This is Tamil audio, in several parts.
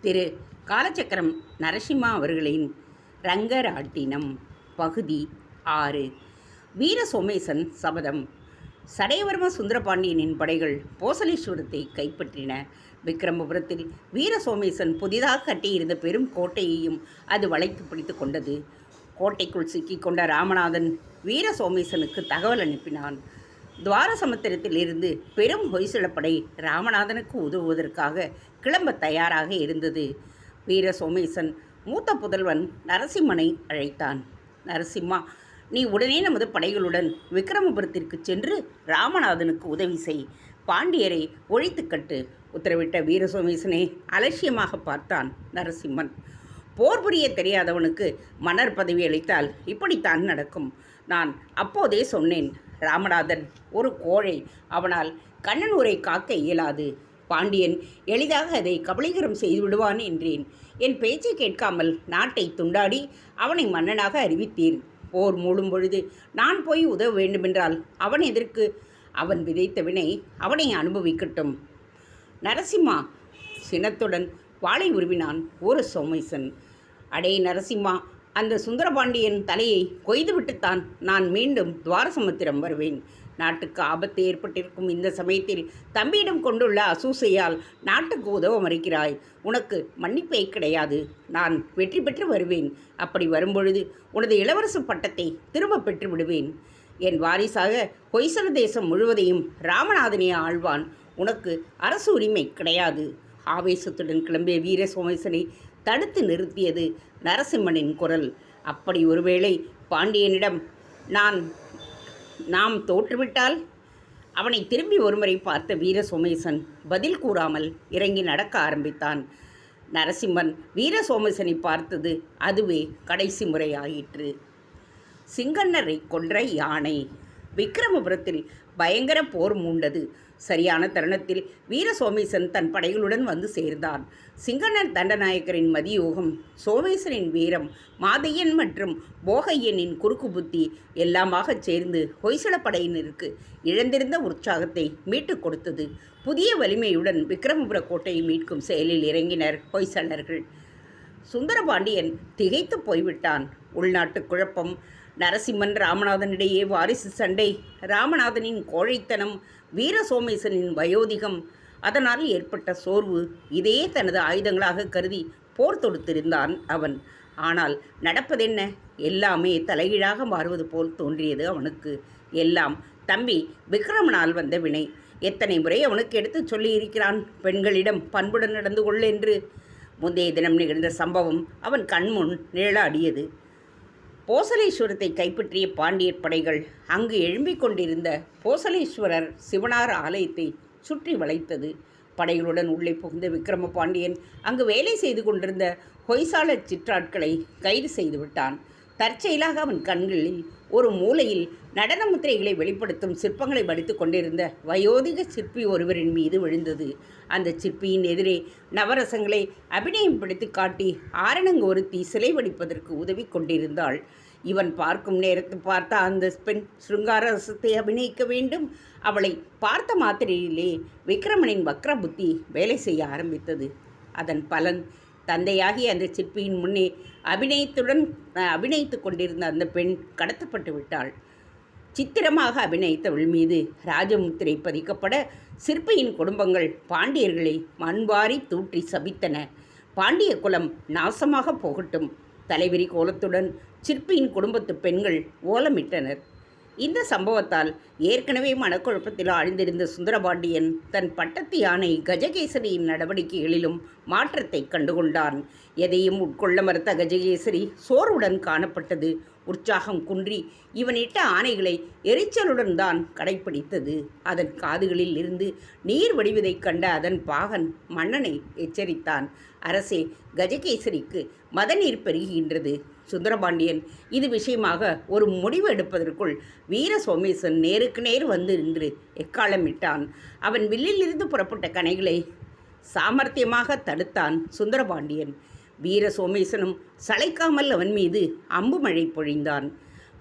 திரு காலச்சக்கரம் நரசிம்மா அவர்களின் ரங்கராட்டினம் பகுதி ஆறு. வீர சோமேசன் சபதம். சடையவர்ம சுந்தரபாண்டியனின் படைகள் போசலீஸ்வரத்தை கைப்பற்றின. விக்ரமபுரத்தில் வீர சோமேசன் புதிதாக கட்டியிருந்த பெரும் கோட்டையையும் அது வளைத்து பிடித்து கொண்டது. கோட்டைக்குள் சிக்கிக்கொண்ட ராமநாதன் வீர சோமேசனுக்கு தகவல் அனுப்பினான். துவாரசமுத்திரத்தில் இருந்து பெரும் ஹொய்சலப்படை ராமநாதனுக்கு உதவுவதற்காக கிளம்ப தயாராக இருந்தது. வீர சோமேசன் மூத்த புதல்வன் நரசிம்மனை அழைத்தான். நரசிம்மா நீ உடனே நமது படைகளுடன் விக்ரமபுரத்திற்கு சென்று ராமநாதனுக்கு உதவி செய். பாண்டியரை ஒழித்து கட்டு உத்தரவிட்ட வீர சோமேசனை அலட்சியமாக பார்த்தான் நரசிம்மன். போர் புரிய தெரியாதவனுக்கு மன்னர் பதவி அளித்தால் இப்படித்தான் நடக்கும். நான் அப்போதே சொன்னேன் ராமநாதன் ஒரு கோழை. அவனால் கண்ணனூரை காக்க இயலாது. பாண்டியன் எளிதாக அதை கபலீகரம் செய்து விடுவான் என்றேன். என் பேச்சை கேட்காமல் நாட்டை துண்டாடி அவனை மன்னனாக அறிவித்தீர். போர் மூடும் பொழுது நான் போய் உதவ வேண்டுமென்றால் அவன் எதற்கு? அவன் விதைத்த வினை அவனை அனுபவிக்கட்டும். நரசிம்மா சினத்துடன் வாளை உருவினான் ஒரு சோமேசன். அடே நரசிம்மா அந்த சுந்தரபாண்டியன் தலையை கொய்துவிட்டுத்தான் நான் மீண்டும் துவாரசமுத்திரம் வருவேன். நாட்டுக்கு ஆபத்து ஏற்பட்டிருக்கும் இந்த சமயத்தில் தம்பியிடம் கொண்டுள்ள அசூசையால் நாட்டுக்கு உதவ மறுக்கிறாய். உனக்கு மன்னிப்பே கிடையாது. நான் வெற்றி பெற்று வருவேன். அப்படி வரும்பொழுது உனது இளவரசு பட்டத்தை திரும்ப பெற்று விடுவேன். என் வாரிசாக ஹொய்சல தேசம் முழுவதையும் ராமநாதனே ஆழ்வான் உனக்கு அரசு உரிமை கிடையாது. ஆவேசத்துடன் கிளம்பிய வீர சோமேசனை தடுத்து நிறுத்தியது நரசிம்மனின் குரல். அப்படி ஒருவேளை பாண்டியனிடம் நான் நாம் தோற்றுவிட்டால்? அவனை திரும்பி ஒருமுறை பார்த்த வீர சோமேசன் பதில் கூறாமல் இறங்கி நடக்க ஆரம்பித்தான். நரசிம்மன் வீர சோமேசனை பார்த்தது அதுவே கடைசி முறை ஆயிற்று சிங்கண்ணரை கொன்ற யானை விக்ரமபுரத்தில் பயங்கர போர் மூண்டது. சரியான தருணத்தில் வீர சோமேசன் தன் படைகளுடன் வந்து சேர்ந்தான். சிங்கனர் தண்டநாயக்கரின் மதியோகம் சோமேசனின் வீரம் மாதையன் மற்றும் போகையனின் குறுக்கு புத்தி எல்லாமாக சேர்ந்து ஹொய்சல படையினருக்கு இழந்திருந்த உற்சாகத்தை மீட்டுக் கொடுத்தது. புதிய வலிமையுடன் விக்ரமபுர கோட்டையை மீட்கும் செயலில் இறங்கினர் ஹொய்சலர்கள் சுந்தரபாண்டியன் திகைத்து போய்விட்டான். உள்நாட்டு குழப்பம் நரசிம்மன் ராமநாதனிடையே வாரிசு சண்டை. ராமநாதனின் கோழைத்தனம் வீர சோமேசனின் வயோதிகம். அதனால் ஏற்பட்ட சோர்வு இதே தனது ஆயுதங்களாக கருதி போர் தொடுத்திருந்தான் அவன். ஆனால் நடப்பதென்ன? எல்லாமே தலைகீழாக மாறுவது போல் தோன்றியது அவனுக்கு. எல்லாம் தம்பி விக்ரமனால் வந்த வினை. எத்தனை முறை அவனுக்கு எடுத்துச் சொல்லியிருக்கிறான் பெண்களிடம் பண்புடன் நடந்து கொள் என்று. முந்தைய தினம் நிகழ்ந்த சம்பவம் அவன் கண்முன் நிழலாடியது. போசலேஸ்வரத்தை கைப்பற்றிய பாண்டியர் படைகள் அங்கு எழும்பிக் கொண்டிருந்த போசலேஸ்வரர் சிவனார் ஆலயத்தை சுற்றி வளைத்தது. படைகளுடன் உள்ளே புகுந்த விக்ரம பாண்டியன் அங்கு வேலை செய்து கொண்டிருந்த ஹொய்சால சிற்றாட்களை கைது செய்து விட்டான். தற்செயலாக அவன் கண்களில் ஒரு மூலையில் நடன முத்திரைகளை வெளிப்படுத்தும் சிற்பங்களை வடித்துக் கொண்டிருந்த வயோதிக சிற்பி ஒருவரின் மீது விழுந்தது. அந்த சிற்பியின் எதிரே நவரசங்களை அபிநயம் பிடித்து காட்டி ஆரணங்கு ஒருத்தி சிலை வடிப்பதற்கு உதவி கொண்டிருந்தாள். இவன் பார்க்கும் நேரத்து பார்த்த அந்த பெண் சிருங்கார ரசத்தை அபிநயிக்க வேண்டும். அவளை பார்த்த மாத்திரையிலே விக்ரமனின் வக்ர புத்தி வேலை செய்ய ஆரம்பித்தது. அதன் பலன் தந்தையாகி அந்த சிற்பியின் முன்னே அபிநயத்துடன் அபிநயித்து கொண்டிருந்த அந்த பெண் கடத்தப்பட்டு விட்டாள். சித்திரமாக அபிநயித்தவள் மீது ராஜமுத்திரை பதிக்கப்பட சிற்பியின் குடும்பங்கள் பாண்டியர்களை மண்வாரி தூற்றி சபித்தன. பாண்டிய குலம் நாசமாக போகட்டும். தலைவிரி கோலத்துடன் சிற்பியின் குடும்பத்து பெண்கள் ஓலமிட்டனர். இந்த சம்பவத்தால் ஏற்கனவே மனக்குழப்பத்தில் ஆழ்ந்திருந்த சுந்தரபாண்டியன் தன் பட்டத்து யானை கஜகேசரியின் நடவடிக்கைகளிலும் மாற்றத்தை கண்டுகொண்டான். எதையும் உட்கொள்ள மறுத்த கஜகேசரி சோர்வுடன் காணப்பட்டது. உற்சாகம் குன்றி இவனிட்ட ஆணைகளை எரிச்சலுடன் தான் கடைப்பிடித்தது. அதன் காதுகளில் இருந்து நீர் வடிவதைக் கண்ட அதன் பாகன் மன்னனை எச்சரித்தான். அரசே கஜகேசரிக்கு மதநீர் பெருகுகின்றது சுந்தரபாண்டியன். இது விஷயமாக ஒரு முடிவு எடுப்பதற்குள் வீர சோமேசன் நேருக்கு நேர் வந்து நின்று எக்காலமிட்டான் அவன் வில்லிலிருந்து புறப்பட்ட கனைகளை சாமர்த்தியமாக தடுத்தான் சுந்தரபாண்டியன். வீர சோமேசனும் சளைக்காமல் அவன் மீது அம்பு மழை பொழிந்தான்.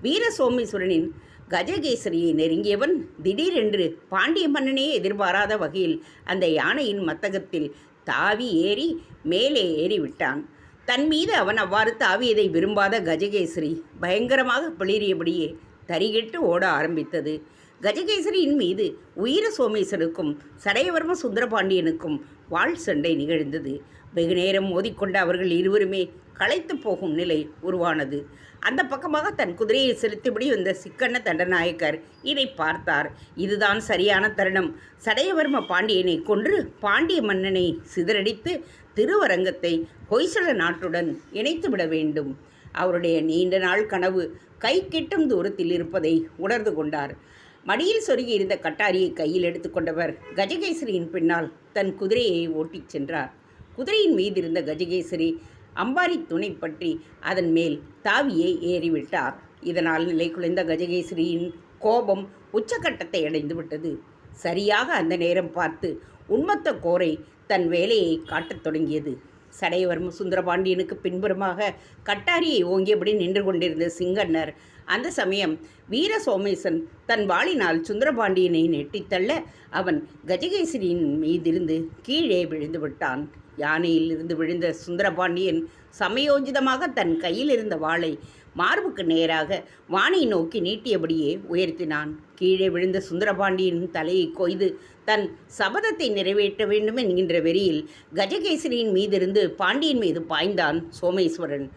வீர சோமேஸ்வரனின் கஜகேசரியை நெருங்கியவன் திடீரென்று பாண்டிய மன்னனே எதிர்பாராத வகையில் அந்த யானையின் மத்தகத்தில் தாவி ஏறி மேலே ஏறிவிட்டான். தன் மீது அவன் அவ்வாறு தாவியதை விரும்பாத கஜகேசரி பயங்கரமாக பிளிரியபடியே தரிகெட்டு ஓட ஆரம்பித்தது. கஜகேசரியின் மீது உயிர சோமேசனுக்கும் சடையவர்ம சுந்தரபாண்டியனுக்கும் வாழ் சண்டை நிகழ்ந்தது. வெகு நேரம் மோதிக்கொண்ட அவர்கள் இருவருமே களைத்து போகும் நிலை உருவானது. அந்த பக்கமாக தன் குதிரையை செலுத்திபடி வந்த சிக்கண்ண தண்டநாயக்கர் இதை பார்த்தார். இதுதான் சரியான தருணம். சடையவர்ம பாண்டியனை கொன்று பாண்டிய மன்னனை சிதறடித்து திருவரங்கத்தை ஹொய்சல நாட்டுடன் இணைத்து விட வேண்டும். அவருடைய நீண்ட நாள் கனவு கை கெட்டும் தூரத்தில் இருப்பதை உணர்ந்து கொண்டார். மடியில் சொருகி இருந்த கட்டாரியை கையில் எடுத்துக்கொண்டவர் கஜகேசரியின் பின்னால் தன் குதிரையை ஓட்டிச் சென்றார். குதிரையின் மீதிருந்த கஜகேசரி அம்பாரி துணை பற்றி அதன் மேல் தாவியை ஏறிவிட்டார். இதனால் நிலை குலைந்த கஜகேசரியின் கோபம் உச்சக்கட்டத்தை அடைந்து விட்டது சரியாக அந்த நேரம் பார்த்து உண்மத்த கோரை தன் வேலையை காட்டத் தொடங்கியது. சடையவர்ம சுந்தரபாண்டியனுக்கு பின்புறமாக கட்டாரியை ஓங்கியபடி நின்று கொண்டிருந்த சிங்கன்னர் அந்த சமயம் வீர சோமேசன் தன் வாளினால் சுந்தரபாண்டியனை நெட்டித்தள்ள அவன் கஜகேசரியின் மீதிருந்து கீழே விழுந்து விட்டான். யானையில் இருந்து விழுந்த சுந்தரபாண்டியன் சமயோஜிதமாக தன் கையில் இருந்த வாளை மார்புக்கு நேராக வானை நோக்கி நீட்டியபடியே உயர்த்தினான். கீழே விழுந்த சுந்தரபாண்டியின் தலையை கொய்து தன் சபதத்தை நிறைவேற்ற வேண்டும் என்கின்ற வெறியில் கஜகேசரியின் மீதிருந்து பாண்டியன் மீது பாய்ந்தான் சோமேஸ்வரன்.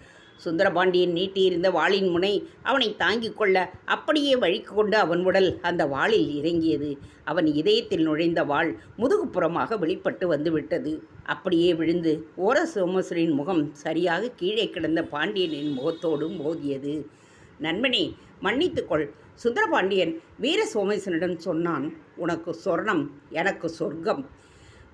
சுந்தரபாண்டியன் நீட்டியிருந்த வாளின் முனை அவனை தாங்கிக் கொள்ள அப்படியே வழிக்கு கொண்டு அவன் உடல் அந்த வாளில் இறங்கியது. அவன் இதயத்தில் நுழைந்த வாள் முதுகுப்புறமாக வெளிப்பட்டு வந்துவிட்டது. அப்படியே விழுந்து ஓர சோமசுரின் முகம் சரியாக கீழே கிடந்த பாண்டியனின் முகத்தோடும் மோதியது நண்பனே மன்னித்துக்கொள். சுந்தரபாண்டியன் வீர சோமேசனிடம் சொன்னான் உனக்கு சொர்ணம் எனக்கு சொர்க்கம்.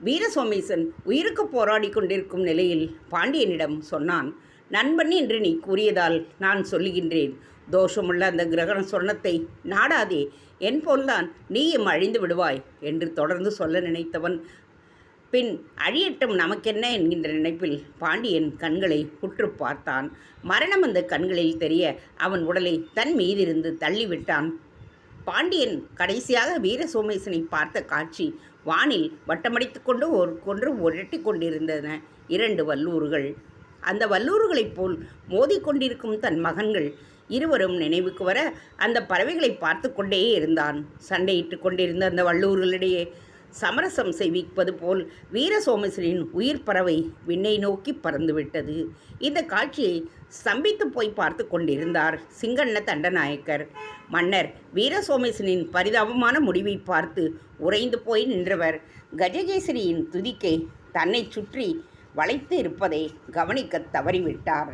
வீர சோமேசன் உயிருக்கு போராடி கொண்டிருக்கும் நிலையில் பாண்டியனிடம் சொன்னான் நண்பன் என்று நீ கூறியதால் நான் சொல்லுகின்றேன். தோஷமுள்ள அந்த கிரகண சொர்ணத்தை நாடாதே. என் போல்தான் நீயும் அழிந்து விடுவாய் என்று தொடர்ந்து சொல்ல நினைத்தவன் பின் அழியட்டும் நமக்கென்ன என்கின்ற நினைப்பில் பாண்டியன் கண்களை உற்று பார்த்தான். மரணம் அந்த கண்களில் தெரிய அவன் உடலை தன் மீதிருந்து தள்ளிவிட்டான். பாண்டியன் கடைசியாக வீர சோமேசனை பார்த்த காட்சி வானில் வட்டமடித்து கொண்டு ஒரு கொன்று உரட்டி கொண்டிருந்தன இரண்டு வல்லூர்கள் அந்த வல்லூர்களைப் போல் மோதிக்கொண்டிருக்கும் தன் மகன்கள் இருவரும் நினைவுக்கு வர அந்த பறவைகளை பார்த்து கொண்டே இருந்தான். சண்டையிட்டு கொண்டிருந்த அந்த வல்லூர்களிடையே சமரசம் செய்விப்பது போல் வீர சோமேஸ்வரின் உயிர் பறவை விண்ணை நோக்கி பறந்துவிட்டது. இந்த காட்சியை ஸ்தம்பித்து போய் பார்த்து கொண்டிருந்தார் சிங்கண்ண தண்டநாயக்கர். மன்னர் வீர சோமேசனின் பரிதாபமான முடிவை பார்த்து உறைந்து போய் நின்றவர். கஜகேசரியின் துதிக்கை தன்னை சுற்றி வளைத்து இருப்பதை கவனிக்க தவறிவிட்டார்.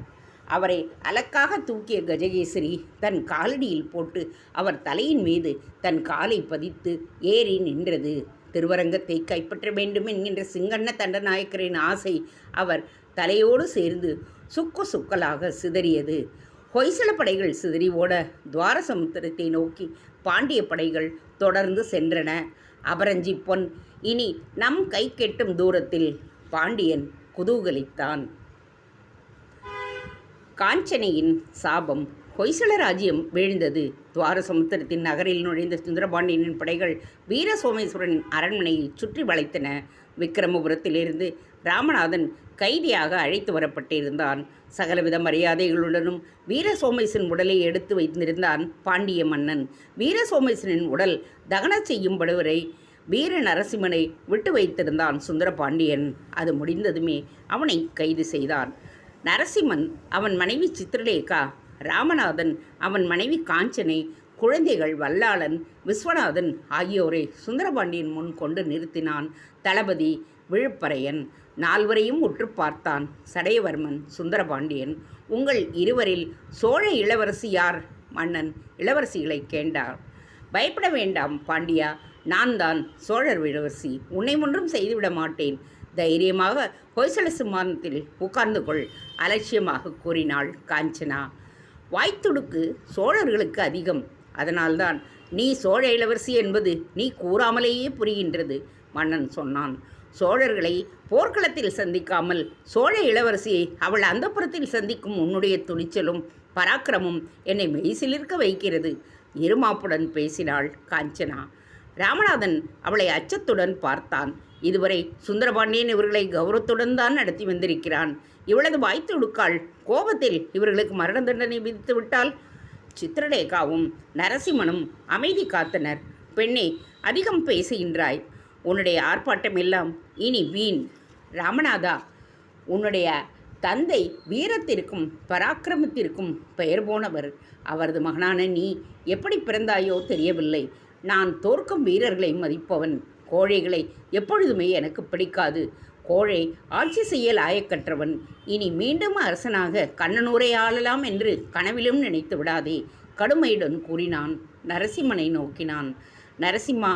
அவரை அலக்காக தூக்கிய கஜகேசரி தன் காலடியில் போட்டு அவர் தலையின் மீது தன் காலை பதித்து ஏறி நின்றது. திருவரங்கத்தை கைப்பற்ற வேண்டும் என்கின்ற சிங்கண்ண தண்டநாயக்கரின் ஆசை அவர் தலையோடு சேர்ந்து சுக்கு சுக்கலாக சிதறியது. ஹொய்சல படைகள் சிதறி ஓட துவாரசமுத்திரத்தை நோக்கி பாண்டிய படைகள் தொடர்ந்து சென்றன. அபரஞ்சி பொன் இனி நம் கை கெட்டும் தூரத்தில் பாண்டியன் குதூகலித்தான். காஞ்சனையின் சாபம் ஹொய்சல ராஜ்யம் வீழ்ந்தது. துவாரசமுத்திரத்தின் நகரில் நுழைந்த சுந்தரபாண்டியனின் படைகள் வீர சோமேஸ்வரன் அரண்மனையை சுற்றி வளைத்தன. விக்கிரமபுரத்திலிருந்து ராமநாதன் கைதியாக அழைத்து வரப்பட்டிருந்தான். சகலவித மரியாதைகளுடனும் வீர சோமேசன் உடலை எடுத்து வைத்திருந்தான் பாண்டிய மன்னன். வீர சோமேசனின் உடல் தகன செய்யும்படுவரை வீர நரசிம்மனை விட்டு வைத்திருந்தான் சுந்தரபாண்டியன். அது முடிந்ததுமே அவனை கைது செய்தான். நரசிம்மன் அவன் மனைவி சித்திரலேகா ராமநாதன் அவன் மனைவி காஞ்சனை குழந்தைகள் வல்லாளன் விஸ்வநாதன் ஆகியோரை சுந்தரபாண்டியன் முன் கொண்டு நிறுத்தினான். தளபதி விழுப்பறையன் நால்வரையும் உற்று பார்த்தான். சடையவர்மன் சுந்தரபாண்டியன் உங்கள் இருவரில் சோழ இளவரசி யார்? மன்னன் இளவரசிகளை கேண்டார். பயப்பட வேண்டாம் பாண்டியா நான் தான் சோழர் இளவரசி. உன்னை ஒன்றும் செய்துவிட மாட்டேன். தைரியமாக ஹொய்சல சிம்மானத்தில் உட்கார்ந்து கொள் அலட்சியமாக கூறினாள் காஞ்சனா. வாய்த்துடுக்கு சோழர்களுக்கு அதிகம். அதனால்தான் நீ சோழ இளவரசி என்பது நீ கூறாமலேயே புரிகின்றது மன்னன் சொன்னான். சோழர்களை போர்க்களத்தில் சந்திக்காமல் சோழ இளவரசியை அவள் அந்தப்புறத்தில் சந்திக்கும் உன்னுடைய துணிச்சலும் பராக்கிரமும் என்னை மெய்சிலிருக்க வைக்கிறது இருமாப்புடன் பேசினாள் காஞ்சனா. ராமநாதன் அவளை அச்சத்துடன் பார்த்தான். இதுவரை சுந்தரபாண்டியன் இவர்களை கௌரவத்துடன் தான் நடத்தி வந்திருக்கிறான். இவளது வாய்த்து உடுக்காள் கோபத்தில் இவர்களுக்கு மரண தண்டனை விதித்து விட்டால் சித்திரலேகாவும் நரசிம்மனும் அமைதி காத்தனர். பெண்ணே அதிகம் பேசுகின்றாய். உன்னுடைய ஆர்ப்பாட்டம் எல்லாம் இனி வீண். ராமநாதா உன்னுடைய தந்தை வீரத்திற்கும் பராக்கிரமத்திற்கும் பெயர் போனவர். அவரது மகனான நீ எப்படி பிறந்தாயோ தெரியவில்லை. நான் தோற்கும் வீரர்களை மதிப்பவன். கோழைகளை எப்பொழுதுமே எனக்கு பிடிக்காது. கோழை ஆட்சி செய்ய லாயக்கற்றவன். இனி மீண்டும் அரசனாக கண்ணனூரை ஆளலாம் என்று கனவிலும் நினைத்து விடாதே கடுமையுடன் கூறினான் நரசிம்மனை நோக்கினான். நரசிம்மா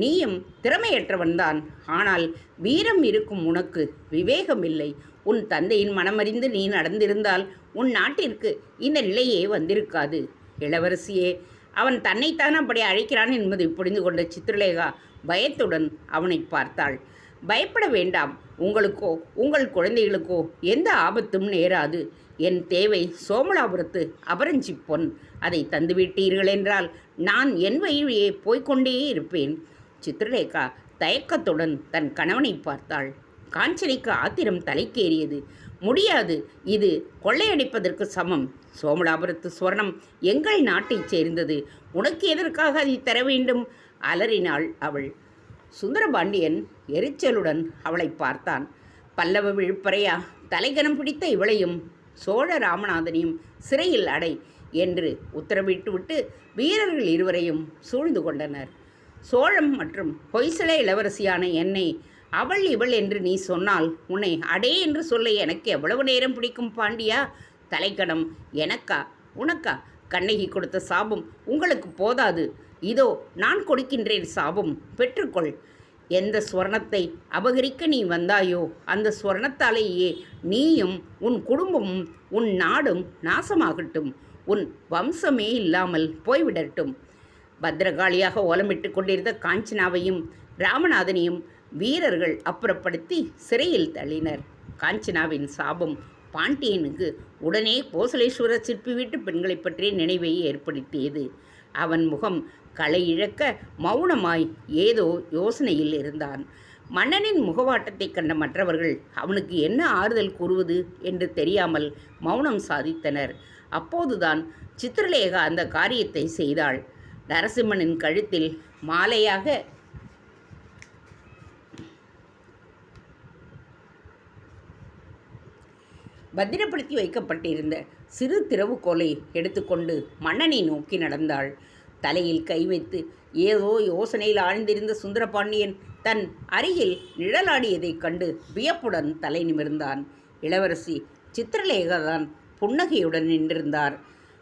நீயும் திறமையற்றவன்தான் ஆனால் வீரம் இருக்கும் உனக்கு விவேகம் இல்லை உன் தந்தையின் மனமறிந்து நீ நடந்திருந்தால் உன் நாட்டிற்கு இந்த நிலையே வந்திருக்காது. இளவரசியே அவன் தன்னைத்தான் அப்படி அழைக்கிறான் என்பதை புரிந்து கொண்ட சித்திரலேகா பயத்துடன் அவனை பார்த்தாள். பயப்பட வேண்டாம். உங்களுக்கோ உங்கள் குழந்தைகளுக்கோ எந்த ஆபத்தும் நேராது. என் தேவை சோமலாபுரத்து அபரஞ்சி பொன். அதை தந்துவிட்டீர்கள் என்றால் நான் என் வழியே போய்க்கொண்டே இருப்பேன். சித்திரலேகா தயக்கத்துடன் தன் கணவனை பார்த்தாள். காஞ்சனிக்கு ஆத்திரம் தலைக்கேறியது. முடியாது. இது கொள்ளையடிப்பதற்கு சமம். சோமலாபுரத்து சுவர்ணம் எங்கள் நாட்டைச் சேர்ந்தது. உனக்கு எதற்காக அதை தர வேண்டும்? அலறினாள் அவள். சுந்தரபாண்டியன் எரிச்சலுடன் அவளை பார்த்தான். பல்லவ விழுப்பறையா? தலைகனம் பிடித்த இவளையும் சோழ ராமநாதனையும் சிறையில் அடை என்று உத்தரவிட்டுவிட்டு வீரர்கள் இருவரையும் சூழ்ந்து கொண்டனர். சோழம் மற்றும் ஹொய்சலே இளவரசியான என்னை அவள் இவள் என்று நீ சொன்னால் உன்னை அடே என்று சொல்ல எனக்கு எவ்வளவு நேரம் பிடிக்கும் பாண்டியா? தலைக்கணம். எனக்கா? உனக்கா? கண்ணகி கொடுத்த சாபம் உங்களுக்கு போதாது. இதோ நான் கொடுக்கின்றேன் சாபம். பெற்றுக்கொள். எந்த ஸ்வர்ணத்தை அபகரிக்க நீ வந்தாயோ அந்த ஸ்வர்ணத்தாலேயே நீயும் உன் குடும்பமும் உன் நாடும் நாசமாகட்டும். உன் வம்சமே இல்லாமல் போய்விடட்டும். பத்திரகாளியாக ஓலமிட்டு கொண்டிருந்த காஞ்சனாவையும் ராமநாதனையும் வீரர்கள் அப்புறப்படுத்தி சிறையில் தள்ளினர். காஞ்சனாவின் சாபம் பாண்டியனுக்கு உடனே கோசலேஸ்வர சிற்பி வீட்டு பெண்களைப் பற்றிய நினைவை ஏற்படுத்தியது. அவன் முகம் களை இழக்க மௌனமாய் ஏதோ யோசனையில் இருந்தான். மன்னனின் முகவாட்டத்தைக் கண்ட மற்றவர்கள் அவனுக்கு என்ன ஆறுதல் கூறுவது? என்று தெரியாமல் மௌனம் சாதித்தனர். அப்போதுதான் சித்திரலேகா அந்த காரியத்தை செய்தாள். நரசிம்மனின் கழுத்தில் மாலையாக பத்திரப்படுத்தி வைக்கப்பட்டிருந்த சிறு திறவுகோலை எடுத்துக்கொண்டு மன்னனை நோக்கி நடந்தாள். தலையில் கை வைத்து ஏதோ யோசனையில் ஆழ்ந்திருந்த சுந்தரபாண்டியன் தன் அருகில் நிழலாடியதைக் கண்டு வியப்புடன் தலை நிமிர்ந்தான். இளவரசி சித்திரலேகாதான் புன்னகையுடன் நின்றிருந்தார்.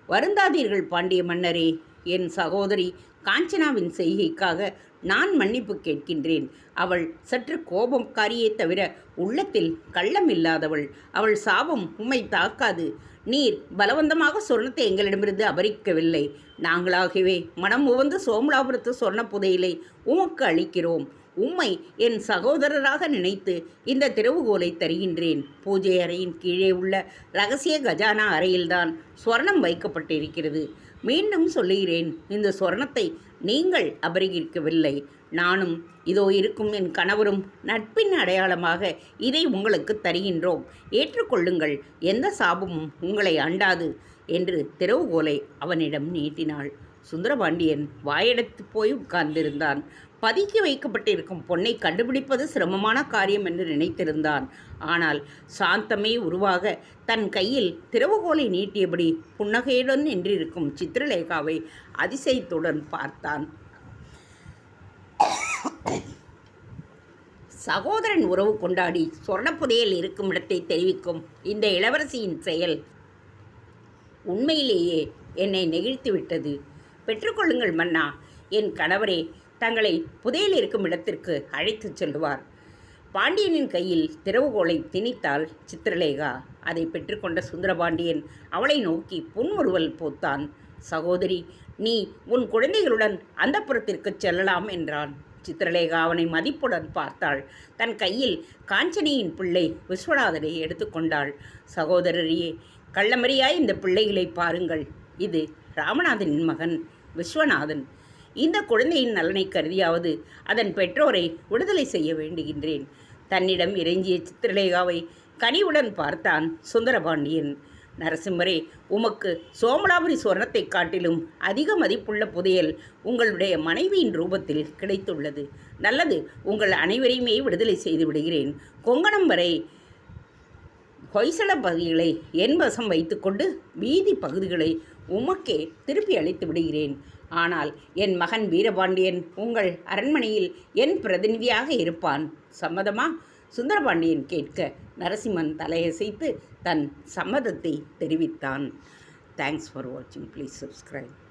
வருந்தாதீர்கள் பாண்டிய மன்னரே என் சகோதரி காஞ்சனாவின் செய்கைக்காக நான் மன்னிப்பு கேட்கின்றேன். அவள் சற்று கோபக்காரியே தவிர உள்ளத்தில் கள்ளம் இல்லாதவள். அவள் சாபம் உம்மை தாக்காது. நீர் பலவந்தமாக சொர்ணத்தை எங்களிடமிருந்து அபரிக்கவில்லை. நாங்களாகவே மனம் உவந்து சோமலாபுரத்து சொர்ண புதையிலை உமக்கு அளிக்கிறோம். உம்மை என் சகோதரராக நினைத்து இந்த திறவுகோலை தருகின்றேன். பூஜை அறையின் கீழே உள்ள ரகசிய கஜானா அறையில்தான் ஸ்வர்ணம் வைக்கப்பட்டிருக்கிறது. மீண்டும் சொல்லுகிறேன் இந்த சொர்ணத்தை நீங்கள் அபரிகரிக்கவில்லை நானும் இதோ இருக்கும் என் கணவரும் நட்பின் அடையாளமாக இதை உங்களுக்கு தருகின்றோம். ஏற்றுக்கொள்ளுங்கள் எந்த சாபமும் உங்களை அண்டாது என்று திறவுகோலை அவனிடம் நீட்டினாள். சுந்தரபாண்டியன் வாயெடுத்து போய் உட்கார்ந்திருந்தான். பதுக்கி வைக்கப்பட்டிருக்கும் பொன்னை கண்டுபிடிப்பது சிரமமான காரியம் என்று நினைத்திருந்தான். ஆனால் சாந்தமே உருவாக தன் கையில் திறவுகோலை நீட்டியபடி புன்னகையுடன் நின்றிருக்கும் சித்திரலேகாவை அதிசயத்துடன் பார்த்தான். சகோதரன் உறவு கொண்டாடி சொர்ணப்புதையல் இருக்கும் இடத்தை தெரிவிக்கும் இந்த இளவரசியின் செயல் உண்மையிலேயே என்னை நெகிழ்த்து விட்டது பெற்றுக்கொள்ளுங்கள் மன்னா. என் கணவரே தங்களை புதையல் இருக்கும் இடத்திற்கு அழைத்துச் செல்வார் பாண்டியனின் கையில் திறவுகோலை திணித்தாள் சித்திரலேகா. அதை பெற்றுக்கொண்ட சுந்தரபாண்டியன் அவளை நோக்கி புன்முறுவல் போத்தான் சகோதரி நீ உன் குழந்தைகளுடன் அந்த புறத்திற்கு செல்லலாம் என்றான். சித்திரலேகா அவனை மதிப்புடன் பார்த்தாள். தன் கையில் காஞ்சனியின் பிள்ளை விஸ்வநாதனை எடுத்துக்கொண்டாள் சகோதரரியே கள்ளமறியாய் இந்த பிள்ளைகளை பாருங்கள். இது ராமநாதனின் மகன் விஸ்வநாதன். இந்த குழந்தையின் நலனை கருதியாவது அதன் பெற்றோரை விடுதலை செய்ய வேண்டுகின்றேன். தன்னிடம் இறைஞ்சிய சித்திரலேகாவை கனிவுடன் பார்த்தான் சுந்தரபாண்டியன். நரசிம்மரே உமக்கு சோமலாபுரி சுவர்ணத்தை காட்டிலும் அதிக மதிப்புள்ள புதையல் உங்களுடைய மனைவியின் ரூபத்தில் கிடைத்துள்ளது. நல்லது உங்கள் அனைவரையுமே விடுதலை செய்து விடுகிறேன். கொங்கணம் வரை ஹொய்சல பகுதிகளை என் வசம் வைத்துக்கொண்டு மீதி பகுதிகளை உமக்கே திருப்பி அளித்து விடுகிறேன். ஆனால் என் மகன் வீரபாண்டியன் உங்கள் அரண்மனையில் என் பிரதிநிதியாக இருப்பான். சம்மதமா? சுந்தரபாண்டியன் கேட்க நரசிம்மன் தலையசைத்து தன் சம்மதத்தை தெரிவித்தான். தேங்க்ஸ் ஃபார் வாட்சிங் ப்ளீஸ் சப்ஸ்கிரைப்